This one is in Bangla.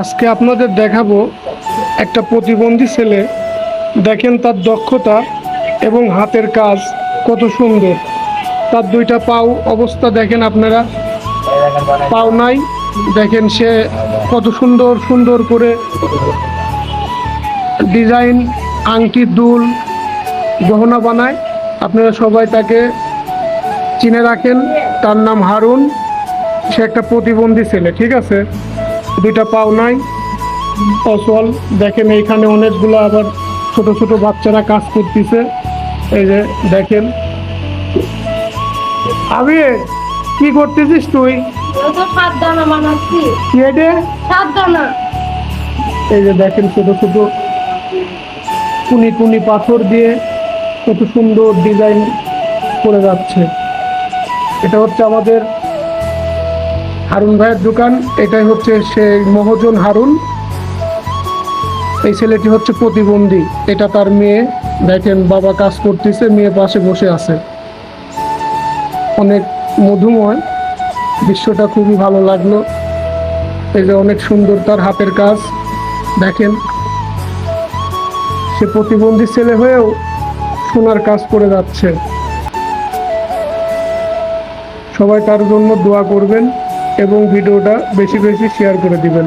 আজকে আপনাদের দেখাবো একটা প্রতিবন্ধী ছেলে। দেখেন তার দক্ষতা এবং হাতের কাজ কত সুন্দর। তার দুইটা পাও অবস্থা দেখেন আপনারা। পাও নাই, দেখেন সে কত সুন্দর সুন্দর করে ডিজাইন আংটি দুল, গহনা বানায়। আপনারা সবাই তাকে চিনে রাখেন। তার নাম হারুন। সে একটা প্রতিবন্ধী ছেলে, ঠিক আছে? দুইটা পাও নাই। অসল দেখেন এইখানে অনেকগুলো আবার ছোট ছোট বাচ্চারা কাজ করতেছে। এই যে দেখেন। আবি কি করতেছিস তুই? এই যে দেখেন ছোট ছোট কুনি কুনি পাথর দিয়ে কত সুন্দর ডিজাইন করে যাচ্ছে। এটা হচ্ছে আমাদের হারুন ভাইয়ের দোকান, এটাই হচ্ছে সেই মহাজন হারুন। এই ছেলেটি হচ্ছে প্রতিবন্ধী, এটা তার মেয়ে। দেখেন বাবা কাজ করতেছে, মেয়ে পাশে বসে আছে। অনেক মধুময়, দৃশ্যটা খুবই ভালো লাগল। এই যে অনেক সুন্দর তার হাতের কাজ। দেখেন, সে প্রতিবন্ধী ছেলে হয়েও সোনার কাজ করে যাচ্ছে। সবাই তার জন্য দোয়া করবেন। এবং ভিডিওটা বেশি বেশি শেয়ার করে দিবেন।